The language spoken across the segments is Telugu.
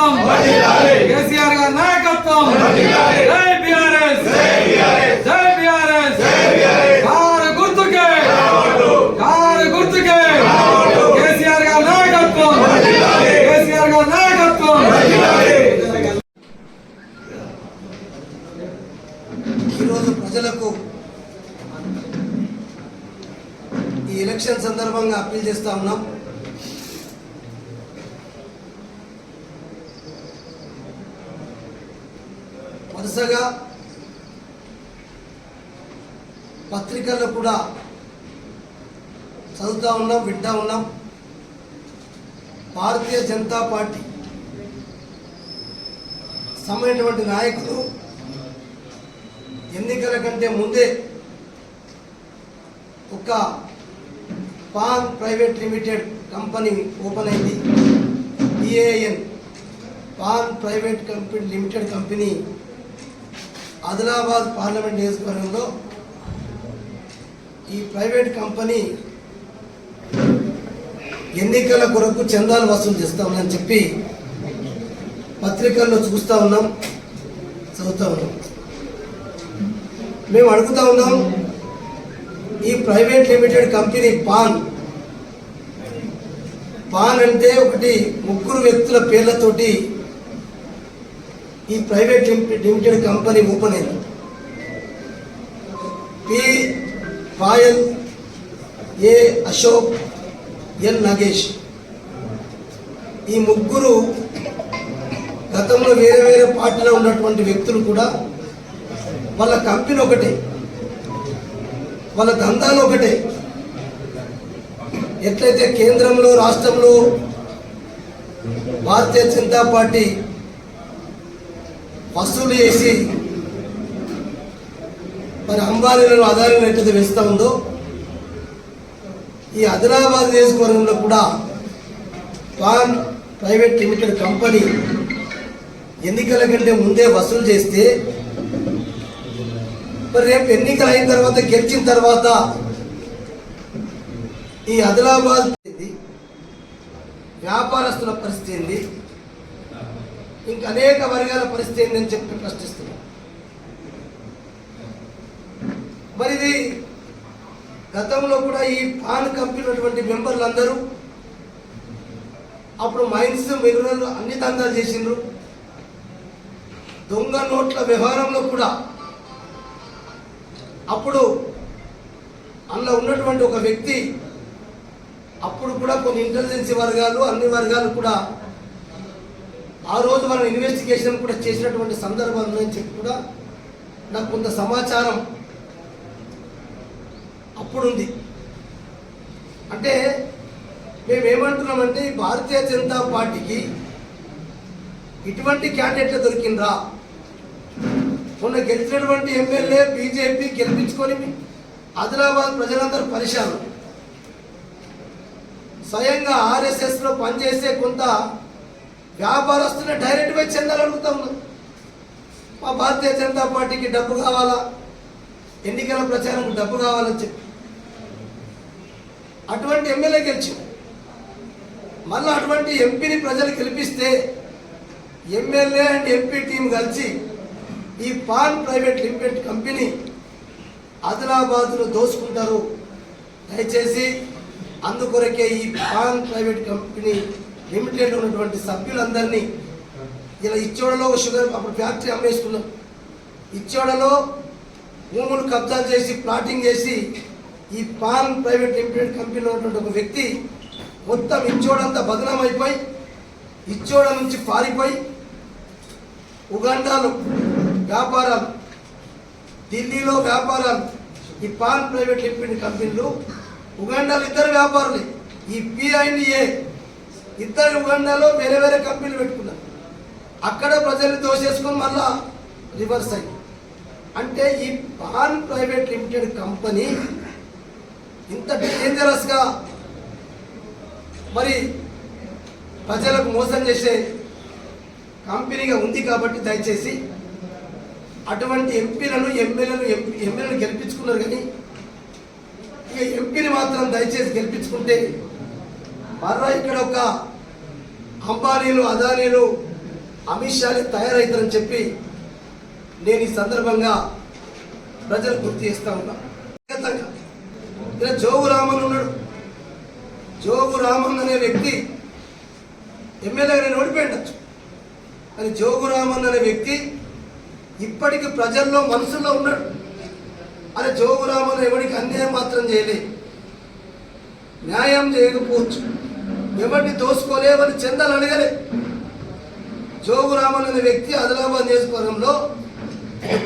నాయకత్వం. కేసీఆర్ గారి నాయకత్వం. జై బిఆర్ఎస్. జై బిఆర్ఎస్. కారు గుర్తుకే. కారు గుర్తుకే. కేసీఆర్ గారి నాయకత్వం. కేసీఆర్ గారి నాయకత్వం. ఈరోజు ప్రజలకు ఈ ఎలక్షన్ సందర్భంగా అప్పీల్ చేస్తా ఉన్నాం. వరుసగా పత్రికల్లో కూడా చదువుతా ఉన్నాం వింటా ఉన్నాం. భారతీయ జనతా పార్టీ సమైనటువంటి నాయకులు ఎన్నికల కంటే ముందే ఒక PAN private limited company open అయింది. P A N PAN private company limited company Adilabad parliament నియోజకవర్గంలో ఈ ప్రైవేట్ కంపెనీ ఎన్నికల కొరకు చందాలు వసూలు చేస్తామని చెప్పి పత్రికల్లో చూస్తూ ఉన్నాం చదువుతూ ఉన్నాం. మేము అడుగుతా ఉన్నాం ఈ private limited company PAN PAN అంటే ఒకటి ముగ్గురు వ్యక్తుల పేర్లతోటి ఈ private limited limited company open అయింది. P Payal A Ashok N Nagesh. ఈ ముగ్గురు గతంలో వేరే వేరే పార్టీలో ఉన్నటువంటి వ్యక్తులు కూడా వాళ్ళ కంపెనీ ఒకటే వాళ్ళ దందాలు ఒకటే. ఎట్లయితే కేంద్రంలో రాష్ట్రంలో భారతీయ జనతా పార్టీ వసూలు చేసి మరి అంబానీలను అదాలను ఎట్లయితే వేస్తూ ఉందో ఈ ఆదిలాబాద్ నియోజకవర్గంలో కూడా పాన్ ప్రైవేట్ లిమిటెడ్ కంపెనీ ఎన్నికల కంటే ముందే వసూలు చేస్తే మరి రేపు ఎన్నికలు అయిన తర్వాత గెలిచిన తర్వాత ఈ ఆదిలాబాద్ వ్యాపారస్తుల పరిస్థితి ఏంది? ఇంకా అనేక వర్గాల పరిస్థితి ఏందని చెప్పి ప్రశ్నిస్తున్నాం. మరి ఇది గతంలో కూడా ఈ పాన్ కంపెనీ ఉన్నటువంటి మెంబర్లు అందరూ అప్పుడు మైన్స్ మినరల్ అన్ని దందాలు చేసిండ్రు. దొంగ నోట్ల వ్యవహారంలో కూడా అప్పుడు అందులో ఉన్నటువంటి ఒక వ్యక్తి అప్పుడు కూడా కొన్ని ఇంటెలిజెన్సీ వర్గాలు అన్ని వర్గాలు కూడా ఆ రోజు మనం ఇన్వెస్టిగేషన్ కూడా చేసినటువంటి సందర్భంలో చెప్పి కూడా నాకు కొంత సమాచారం అప్పుడుంది. అంటే మేము ఏమంటున్నామంటే ఈ భారతీయ జనతా పార్టీకి ఇటువంటి క్యాండిడేట్లు దొరికిందా మొన్న గెలిచినటువంటి ఎమ్మెల్యే బీజేపీ గెలిపించుకొని ఆదిలాబాద్ ప్రజలందరూ పరిశాను స్వయంగా ఆర్ఎస్ఎస్లో పనిచేసే కొంత వ్యాపారస్తులు డైరెక్ట్ పోయి చందాలు అడుగుతా ఉన్నారు. మా భారతీయ జనతా పార్టీకి డబ్బు కావాలా? ఎన్నికల ప్రచారంకు డబ్బు కావాలని చెప్పి. అటువంటి ఎమ్మెల్యే గెలిచింది మళ్ళీ అటువంటి ఎంపీని ప్రజలు గెలిపిస్తే ఎమ్మెల్యే అండ్ ఎంపీ టీం కలిసి ఈ పాన్ ప్రైవేట్ లిమిటెడ్ కంపెనీ ఆదిలాబాద్ను దోసుకుంటారు. దయచేసి అందుకొరకే ఈ పాన్ ప్రైవేట్ కంపెనీ లిమిటెడ్ ఉన్నటువంటి సభ్యులందరినీ ఇలా ఇచ్చోడలో షుగర్ అప్పుడు ఫ్యాక్టరీ అమ్మేసుకున్నాం ఇచ్చోడలో భూములు కబ్జాలు చేసి ప్లాటింగ్ చేసి ఈ పాన్ ప్రైవేట్ లిమిటెడ్ కంపెనీలో ఉన్నటువంటి ఒక వ్యక్తి మొత్తం ఇచ్చోడంతా బదనాం అయిపోయి ఇచ్చోడ నుంచి పారిపోయి ఉగాండాలు వ్యాపారాలు ఢిల్లీలో వ్యాపారాలు ఈ పాన్ ప్రైవేట్ లిమిటెడ్ కంపెనీలు ఉగాండాలు ఇద్దరు వ్యాపారులే. ఈ పిఐడిఏ ఇద్దరు ఉగాండాలో వేరే వేరే కంపెనీలు పెట్టుకున్నారు. అక్కడ ప్రజల్ని దోసేసుకొని మళ్ళా రివర్స్ అయ్యి. అంటే ఈ పాన్ ప్రైవేట్ లిమిటెడ్ కంపెనీ ఇంత డేంజరస్గా మరి ప్రజలకు మోసం చేసే కంపెనీగా ఉంది కాబట్టి దయచేసి అటువంటి ఎంపీలను ఎమ్మెల్యేలను ఎమ్మెల్యేలను గెలిపించుకున్నారు కానీ ఇక ఎంపీని మాత్రం దయచేసి గెలిపించుకుంటే మరలా ఇక్కడ ఒక అంబానీలు అదానీలు అమిత్ షాని తయారవుతారని చెప్పి నేను ఈ సందర్భంగా ప్రజలు గుర్తు చేస్తా ఉన్నా. ఇలా జోగు రామన్ ఉన్నాడు. జోగు రామన్ అనే వ్యక్తి ఎమ్మెల్యేగా నేను ఓడిపోయిండొచ్చు. కానీ జోగు రామన్ అనే వ్యక్తి ఇప్పటికి ప్రజల్లో మనసుల్లో ఉన్నాడు. అరే జోగు రామన్ ఎవరికి అన్యాయం మాత్రం చేయలే. న్యాయం చేయకపోవచ్చు. ఎవరిని దోసుకోలే ఎవరిని చెందాలని అడగలే. జోగురామన్ అనే వ్యక్తి ఆదిలాబాద్ నియోజకవర్గంలో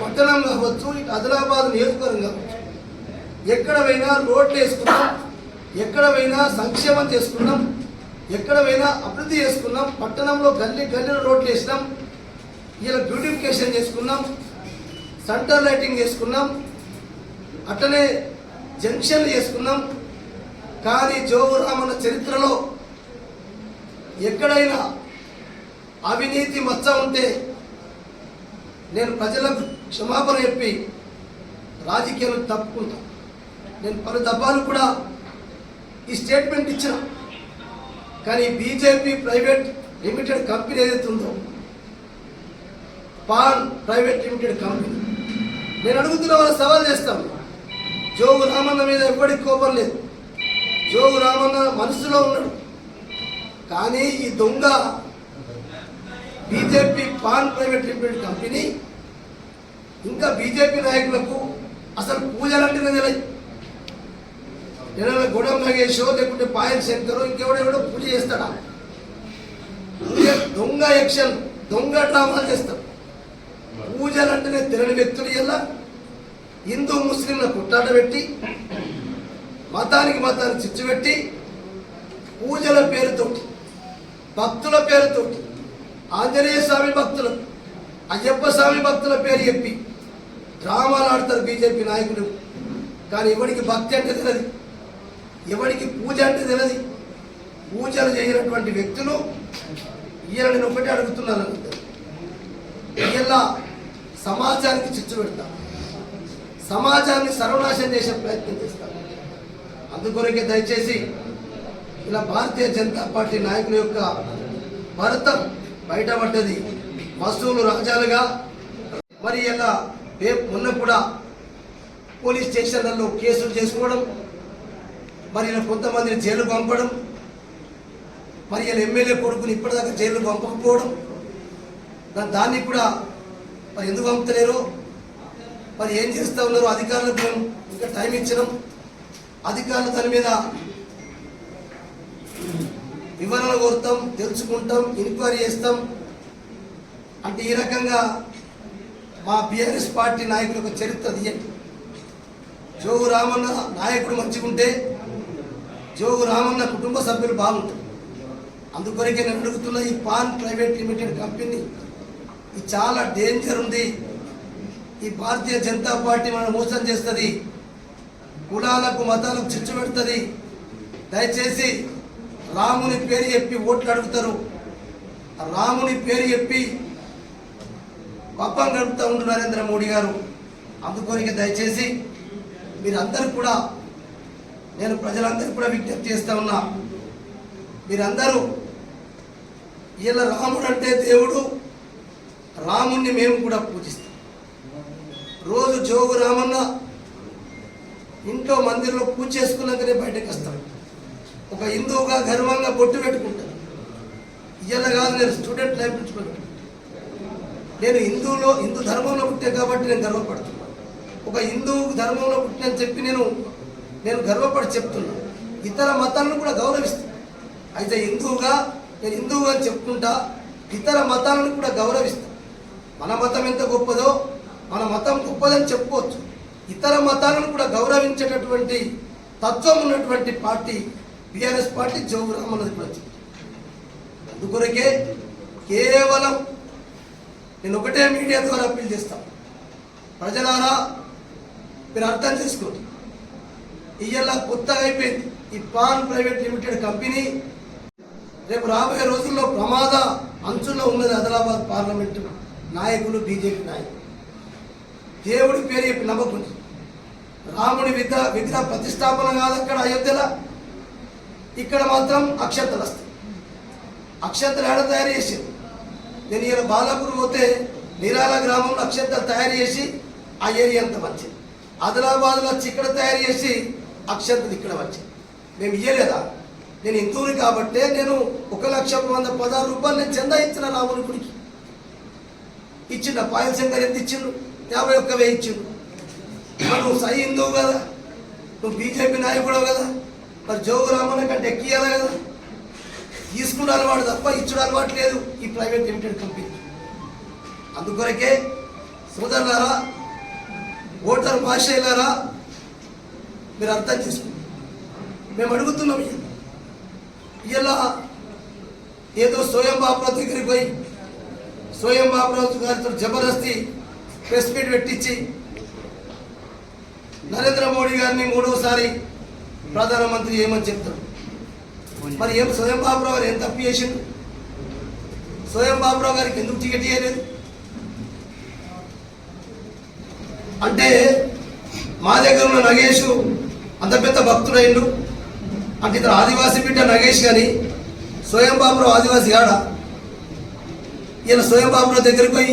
పట్టణం కావచ్చు ఆదిలాబాద్ నియోజకవర్గం కావచ్చు ఎక్కడ పోయినా రోడ్లు వేసుకున్నాం ఎక్కడ పోయినా సంక్షేమం చేసుకున్నాం ఎక్కడ పోయినా అభివృద్ధి చేసుకున్నాం పట్టణంలో గల్లీ గల్లీలో రోడ్లు వేసినాం ఇలా బ్యూటిఫికేషన్ చేసుకున్నాం సెంటర్ లైటింగ్ చేసుకున్నాం అట్లనే జంక్షన్లు చేసుకున్నాం. కానీ జోగురామన్న చరిత్రలో ఎక్కడైనా అవినీతి మచ్చ ఉంటే నేను ప్రజలకు క్షమాపణ చెప్పి రాజకీయాలు తప్పుకుంటా. నేను పలు దబ్బాలు కూడా ఈ స్టేట్మెంట్ ఇచ్చిన. కానీ బీజేపీ ప్రైవేట్ లిమిటెడ్ కంపెనీ ఏదైతే ఉందో పాన్ ప్రైవేట్ లిమిటెడ్ కంపెనీ. నేను అడుగుతున్న వాళ్ళు సవాల్ చేస్తాను జోగు రామన్న మీద ఎవ్వడికి కోపం లేదు. జోగు రామన్న మనసులో ఉన్నాడు. కానీ ఈ దొంగ BJP PAN private limited company ఇంకా బీజేపీ నాయకులకు అసలు పూజలంటేనే తెలియదు ఏదైనా గొడవ నాగేశో లేకుంటే పాయల్ శంకరో ఇంకెవడెవడో పూజ చేస్తాడా? దొంగ యక్షన్ దొంగ డ్రామాలు చేస్తాడు. పూజలంటేనే తెలియని వ్యక్తులు ఇలా హిందూ ముస్లింల కుట్టాట పెట్టి మతానికి మతానికి చిచ్చు పెట్టి పూజల పేరుతోటి భక్తుల పేరుతో. ఆంజనేయ స్వామి భక్తులు అయ్యప్ప స్వామి భక్తుల పేరు చెప్పి డ్రామాలు ఆడతారు బీజేపీ నాయకులు. కానీ ఎవడికి భక్తి అంటే తెలియదు ఎవడికి పూజ అంటే తెలియదు పూజలు చేయనటువంటి వ్యక్తులు ఈయన నేను ఒకటి అడుగుతున్నాను. ఇలా సమాజానికి చిచ్చు పెడతా. సమాజాన్ని సర్వనాశం చేసే ప్రయత్నం చేస్తాను అందుకొరకే దయచేసి ఇలా భారతీయ జనతా పార్టీ నాయకుల యొక్క భరతం బయటపడ్డది. వస్తువులు రాజాలుగా మరి ఇలా రేపు మొన్న కూడా పోలీస్ స్టేషన్లలో కేసులు చేసుకోవడం మరి ఇలా కొంతమందిని జైలు పంపడం మరి ఇలా ఎమ్మెల్యే కొడుకుని ఇప్పటిదాకా జైలు పంపకపోవడం దాన్ని కూడా మరి ఎందుకు పంపుతలేరు మరి ఏం చేస్తూ ఉన్నారో అధికారులకు మేము ఇంకా టైం ఇచ్చడం అధికారులు దాని మీద వివరణ కోరుతాం తెలుసుకుంటాం ఎంక్వైరీ చేస్తాం. అంటే ఈ రకంగా మా బీఆర్ఎస్ పార్టీ నాయకుల యొక్క చరిత్ర తీయండి జోగు రామన్న నాయకుడు మంచిగుంటే జోగు రామన్న కుటుంబ సభ్యులు బాగుంటారు. అందుకొరకే నేను అడుగుతున్న ఈ పాన్ ప్రైవేట్ లిమిటెడ్ కంపెనీ ఇది చాలా డేంజర్ ఉంది. ఈ భారతీయ జనతా పార్టీ మనం మోసం చేస్తుంది కులాలకు మతాలకు చిచ్చు పెడుతుంది. దయచేసి రాముని పేరు చెప్పి ఓట్లు అడుగుతారు. రాముని పేరు చెప్పి పప్పం గడుపుతూ ఉండు నరేంద్ర మోడీ గారు. అందుకొరికి దయచేసి మీరందరూ కూడా నేను ప్రజలందరికీ కూడా విజ్ఞప్తి చేస్తా ఉన్నా. మీరందరూ ఇలా రాముడు అంటే దేవుడు రాముణ్ణి మేము కూడా పూజిస్తాం. రోజు జోగు రామన్న ఇంట్లో మందిరంలో పూజ చేసుకున్నాకనే బయటకు వస్తాడు. ఒక హిందువుగా గర్వంగా బొట్టు పెట్టుకుంటాను ఇయ్యాల కాదు నేను స్టూడెంట్ లైఫ్ నుంచి నేను హిందువులో హిందూ ధర్మంలో పుట్టాను కాబట్టి నేను గర్వపడుతున్నాను ఒక హిందూ ధర్మంలో పుట్టినని చెప్పి నేను నేను గర్వపడి చెప్తున్నా. ఇతర మతాలను కూడా గౌరవిస్తాను అయితే హిందువుగా నేను హిందువుగా అని చెప్పుకుంటా ఇతర మతాలను కూడా గౌరవిస్తాను మన మతం ఎంత గొప్పదో మన మతం గొప్పదని చెప్పుకోవచ్చు. ఇతర మతాలను కూడా గౌరవించేటటువంటి తత్వం ఉన్నటువంటి పార్టీ బీఆర్ఎస్ పార్టీ జోగురామ్ అన్నది కూడా అందుకొరకే కేవలం నేను ఒకటే మీడియా ద్వారా అప్పీల్ చేస్తాను ప్రజలారా మీరు అర్థం చేసుకోండి. ఇయ్యాల కొత్తగా అయిపోయింది. ఈ పాన్ ప్రైవేట్ లిమిటెడ్ కంపెనీ రేపు రాబోయే రోజుల్లో ప్రమాద అంచుల్లో ఉన్నది ఆదిలాబాద్ పార్లమెంట్ నాయకులు బీజేపీ నాయకులు. దేవుడి పేరు చెప్పి నమ్మకం రాముడి విద్య విగ్రహ ప్రతిష్టాపన కాదు అక్కడ అయోధ్యలో. ఇక్కడ మాత్రం అక్షంతలు వస్తాయి. అక్షంతలు ఏడ తయారు చేసింది నేను ఈయన బాలాపూర్ పోతే నిరాల గ్రామంలో అక్షంతలు తయారు చేసి ఆ ఏరియా అంతా వచ్చింది ఆదిలాబాద్లో వచ్చి ఇక్కడ తయారు చేసి అక్షంతలు ఇక్కడ వచ్చింది మేము ఇయ్యలేదా? నేను హిందువుని కాబట్టే నేను ఒక లక్ష వంద పదహారు రూపాయలు నేను చందా ఇచ్చిన రామునికుడికి ఇచ్చిండ పాయల్ శంకర్ ఎంత ఇచ్చిండు? యాభై ఒక్క వెయ్యి ఇచ్చిండు. నువ్వు సై హిందువు కదా. నువ్వు బీజేపీ నాయకుడు కదా. మరి జోగు రామన్న కంటే ఎక్కియాలి కదా? తీసుకున్న అలవాటు తప్ప ఇచ్చుడు అలవాటు లేదు ఈ ప్రైవేట్ లిమిటెడ్ కంపెనీ. అందుకొరకే సోదరులారా ఓటర్ మహాశయులారా మీరు అర్థం చేసుకోండి. మేము అడుగుతున్నాం ఇలా ఏదో స్వయం బాబురావు దగ్గరికి పోయి స్వయం బాబురావు గారితో జబర్దస్తి ప్రెస్ మీట్ పెట్టించి నరేంద్ర మోడీ గారిని మూడోసారి ప్రధానమంత్రి ఏమని చెప్తాడు? మరి ఏం స్వయం బాబురావు గారు ఏం తప్పు చేసిండు? స్వయం బాబురావు గారికి ఎందుకు టికెట్ ఇవ్వలేదు అంటే మా దగ్గర ఉన్న నగేష్ అంత పెద్ద భక్తుడైండు. అంటే ఇతను ఆదివాసీ బిడ్డ నగేష్ కానీ స్వయం బాబురావు ఆదివాసీ కాడా? ఈయన స్వయం బాబురావు దగ్గరికి పోయి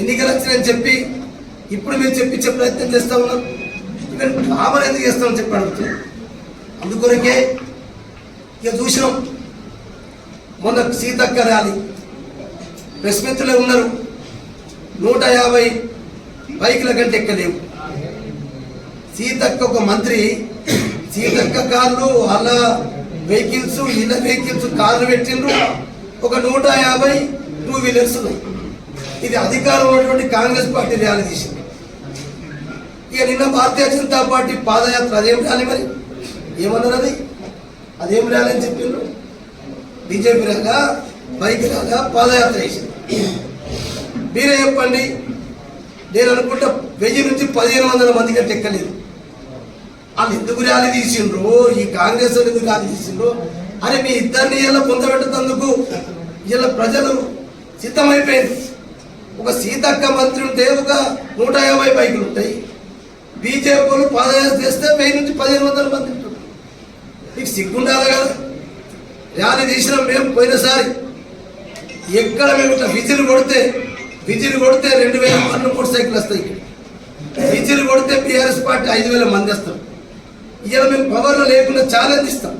ఎన్నికలు వచ్చినాయని చెప్పి ఇప్పుడు మీరు చెప్పించే ప్రయత్నం చేస్తా ఉన్నాం. ఇక్కడ కామన్ ఎందుకు చేస్తామని చెప్పి అడుగుతున్నాను అందుకొరకే ఇక చూసినాం. మొన్న సీతక్క ర్యాలీ. ప్రెస్ మిత్రులే ఉన్నారు. నూట యాభై బైకుల కంటే ఎక్కలేవు సీతక్క ఒక మంత్రి సీతక్క కార్లు అలా వెహికల్స్ ఇళ్ళ వెహికల్స్ కార్లు పెట్టిండ్రు. ఒక నూట యాభై టూ వీలర్స్ ఉన్నాయి. ఇది అధికారం ఉన్నటువంటి కాంగ్రెస్ పార్టీ ర్యాలీ తీసింది. ఇక నిన్న భారతీయ జనతా పార్టీ పాదయాత్ర అదేం ర్యాలీ మరి? ఏమన్నారు అది అదేం ర్యాలీ అని చెప్పిండ్రు? బీజేపీ రాగా బైక్ రాగా పాదయాత్ర చేసింది. మీరే చెప్పండి. నేను అనుకుంటా వెయ్యి నుంచి పదిహేను వందల మంది కంటే ఎక్కలేదు. వాళ్ళు ఎందుకు ర్యాలీ తీసిండ్రు? ఈ కాంగ్రెస్ వాళ్ళు ఎందుకు ర్యాలీ తీసిండ్రు? అని మీ ఇద్దరిని ఇలా పొందబెట్టేందుకు ఇలా ప్రజలు సిద్ధమైపోయింది. ఒక సీతక్క మంత్రి ఉంటే ఒక నూట యాభై బైకులు ఉంటాయి. బీజేపీలు పాదయాత్ర చేస్తే వెయ్యి నుంచి పదిహేను వందల మంది నీకు మీకు సిగ్గుండాలి కదా? ర్యాలీ తీసినాం మేము పోయినసారి ఎక్కడ మేము ఇట్లా విజిల్ కొడితే విజిల్ కొడితే రెండు వేల మంది మోటార్ సైకిల్ వస్తాయి ఇక్కడ. విజిల్ కొడితే బీఆర్ఎస్ పార్టీ ఐదు వేల మంది వస్తాం ఇవాళ మేము పవర్లో లేకుండా ఛాలెంజ్ ఇస్తాం.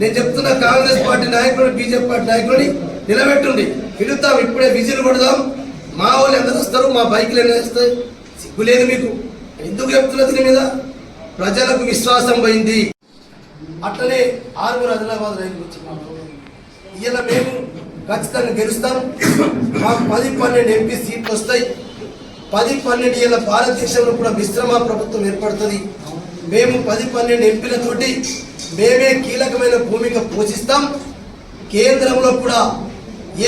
నేను చెప్తున్నా కాంగ్రెస్ పార్టీ నాయకుడు బీజేపీ పార్టీ నాయకుడిని నిలబెట్టుండి. పిలుస్తాం ఇప్పుడే విజిల్ కొడదాం. మా వాళ్ళు ఎంత వస్తారు మా బైక్లు ఎంత వస్తాయి సిగ్గు లేదు మీకు. ఎందుకు చెప్తున్నది మీద? ప్రజలకు విశ్వాసం పోయింది. అట్లనే ఆరుగురు ఆదిలాబాద్ రైతులు వచ్చి ఇలా మేము ఖచ్చితంగా గెలుస్తాం. మాకు పది పన్నెండు ఎంపీ సీట్లు వస్తాయి. పది పన్నెండు ఇళ్ళ భారతదేశంలో కూడా మిశ్రమ ప్రభుత్వం ఏర్పడుతుంది. మేము పది పన్నెండు ఎంపీలతోటి మేమే కీలకమైన భూమిక పోషిస్తాం. కేంద్రంలో కూడా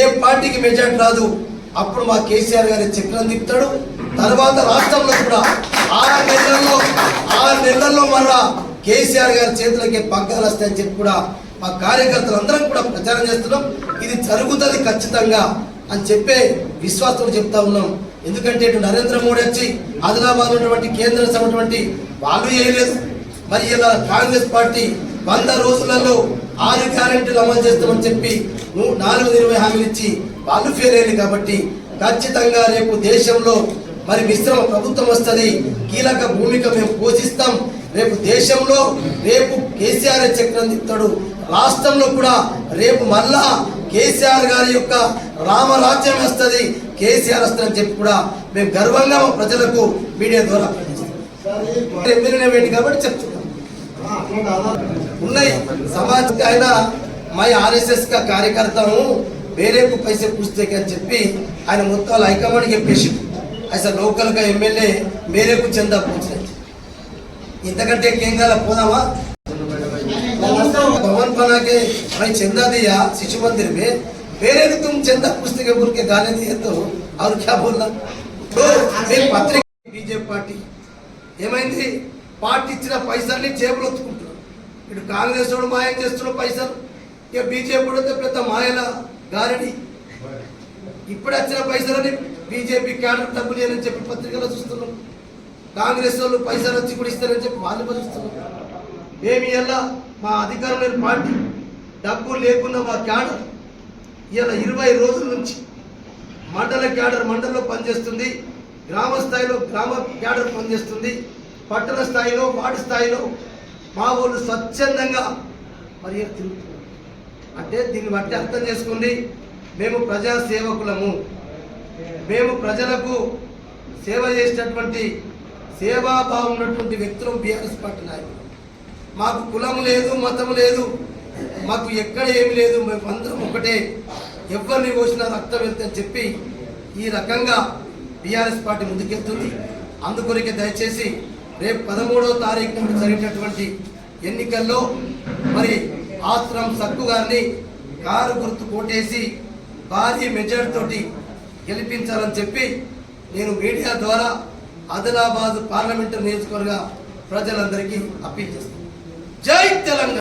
ఏ పార్టీకి మెజార్టీ రాదు అప్పుడు మా కేసీఆర్ గారి చక్రం తిప్పుతాడు. తర్వాత రాష్ట్రంలో కూడా ఆరు నెలల్లో ఆరు నెలల్లో మళ్ళా కేసీఆర్ గారి చేతులకే పగ్గాలు వస్తాయని చెప్పి కూడా మా కార్యకర్తలు అందరం కూడా ప్రచారం చేస్తున్నాం. ఇది జరుగుతుంది ఖచ్చితంగా అని చెప్పే విశ్వాసంతో చెప్తా ఉన్నాం. ఎందుకంటే ఇటు నరేంద్ర మోడీ వచ్చి ఆదిలాబాద్ ఉన్నటువంటి కేంద్ర ఉన్నటువంటి వాళ్ళు చేయలేదు మరి ఇలా కాంగ్రెస్ పార్టీ వంద రోజులలో ఆరు గ్యారెంటీలు అమలు చేస్తామని చెప్పి నువ్వు నాలుగు ఇరవై హామీలు ఇచ్చి వాళ్ళు ఫెయిల్ అయ్యింది కాబట్టి ఖచ్చితంగా రేపు దేశంలో మరి మిశ్రమ ప్రభుత్వం వస్తుంది. కీలక భూమిక మేము పోషిస్తాం. రేపు దేశంలో రేపు కేసీఆర్ చక్రం తిప్పుతాడు. రాష్ట్రంలో కూడా రేపు మళ్ళా కేసీఆర్ గారి యొక్క రామరాజ్యం వస్తుంది. కేసీఆర్ వస్తుందని చెప్పి కూడా మేము గర్వంగా మా ప్రజలకు మీడియా ద్వారా ప్రకటిస్తాం కాబట్టి చెప్తున్నాను ఉన్నాయి. సమాజ్ ఆయన మై ఆర్ఎస్ఎస్ కా కార్యకర్తను వేరేకు పైసే పూస్తేకి అని చెప్పి ఆయన మొత్తం హైకమాండ్ చెప్పేసి అసలు లోకల్గా ఎమ్మెల్యే మేరేకు చెందా పూచినట్టు ఇంతకంటే ఇంకేం కాల పోదామా? भवन పనాకే के भाई శిశు दिया शिशु मंदिर में मेरे भी तुम चंदा पुस्तकें बोल के పత్రిక బీజేపీ పార్టీ. ఏమైంది? పార్టీ ఇచ్చిన పైసల్ని జేబులు ఒత్తుకుంటున్నారు ఇటు కాంగ్రెస్ వాడు మాయం చేస్తున్న పైసలు. ఇక బీజేపీ కూడా పెద్ద మాయల గారడి. ఇప్పుడు వచ్చిన పైసలని బీజేపీ క్యాడర్ డబ్బులు అని చెప్పి పత్రికలో చూస్తున్నాం. కాంగ్రెస్ వాళ్ళు పైసలు వచ్చి కూడా ఇస్తారని చెప్పి వాళ్ళు కూడా మేము ఇలా మా అధికారం లేని పార్టీ డబ్బు లేకుండా మా క్యాడర్ ఇలా ఇరవై రోజుల నుంచి మండల క్యాడర్ మండలంలో పనిచేస్తుంది. గ్రామ స్థాయిలో గ్రామ క్యాడర్ పనిచేస్తుంది. పట్టణ స్థాయిలో వార్డు స్థాయిలో మా వాళ్ళు స్వచ్ఛందంగా మరి తిరుగుతున్నారు. అంటే దీన్ని బట్టి అర్థం చేసుకోండి. మేము ప్రజా సేవకులము మేము ప్రజలకు సేవ చేసేటటువంటి సేవాభావం ఉన్నటువంటి వ్యక్తులు బీఆర్ఎస్ పార్టీ నాయకులు. మాకు కులం లేదు మతం లేదు మాకు ఎక్కడ ఏమి లేదు మేము అందరం ఒకటే. ఎవరిని పోసినా రక్తం వెళ్తే చెప్పి ఈ రకంగా బీఆర్ఎస్ పార్టీ ముందుకెళ్తుంది. అందుకొరికే దయచేసి రేపు పదమూడవ తారీఖు నుండి జరిగినటువంటి ఎన్నికల్లో మరి ఆశ్రం సక్కు గారిని కారు గుర్తు కోటేసి భారీ మెజార్టీ తోటి గెలిపించాలని చెప్పి నేను మీడియా ద్వారా ఆదిలాబాద్ పార్లమెంటు నియోజకవర్గ ప్రజలందరికీ అప్పీల్ చేస్తాం జై తెలంగాణ!